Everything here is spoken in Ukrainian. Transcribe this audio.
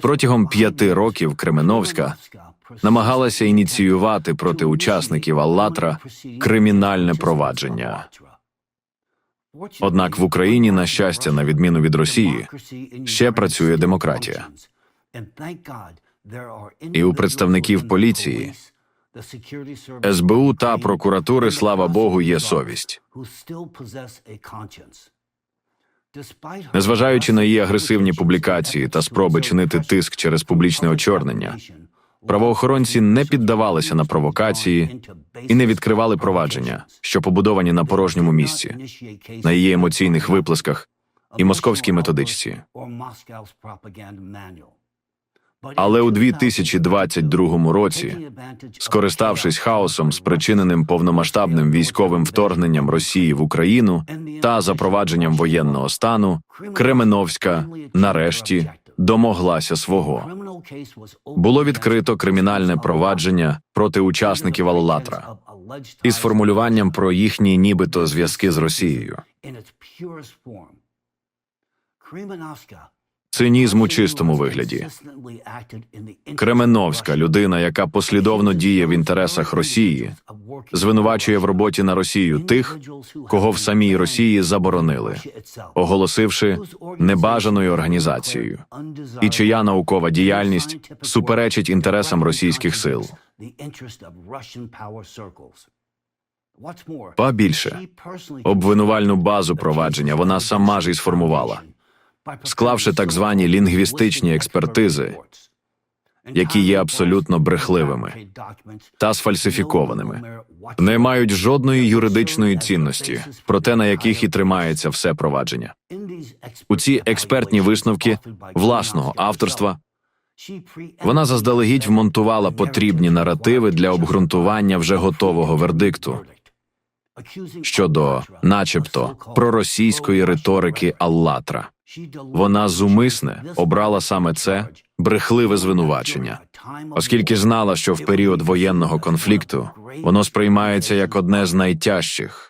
Протягом п'яти років Кременовська намагалася ініціювати проти учасників Аллатра кримінальне провадження. Однак в Україні, на щастя, на відміну від Росії, ще працює демократія. І у представників поліції, СБУ та прокуратури, слава Богу, є совість. Незважаючи на її агресивні публікації та спроби чинити тиск через публічне очорнення, правоохоронці не піддавалися на провокації і не відкривали провадження, що побудовані на порожньому місці, на її емоційних виплесках і московській методичці. Але у 2022 році, скориставшись хаосом, спричиненим повномасштабним військовим вторгненням Росії в Україну та запровадженням воєнного стану, Кременовська нарешті домоглася свого. Було відкрито кримінальне провадження проти учасників Аллатра із формулюванням про їхні нібито зв'язки з Росією. Цинізм у чистому вигляді. Кременовська людина, яка послідовно діє в інтересах Росії, звинувачує в роботі на Росію тих, кого в самій Росії заборонили, оголосивши небажаною організацією, і чия наукова діяльність суперечить інтересам російських сил. Ба більше обвинувальну базу провадження вона сама ж і сформувала, склавши так звані лінгвістичні експертизи, які є абсолютно брехливими та сфальсифікованими, не мають жодної юридичної цінності, проте на яких і тримається все провадження. У ці експертні висновки власного авторства вона заздалегідь вмонтувала потрібні наративи для обґрунтування вже готового вердикту щодо, начебто, проросійської риторики Аллатра. Вона зумисне обрала саме це брехливе звинувачення, оскільки знала, що в період воєнного конфлікту воно сприймається як одне з найтяжчих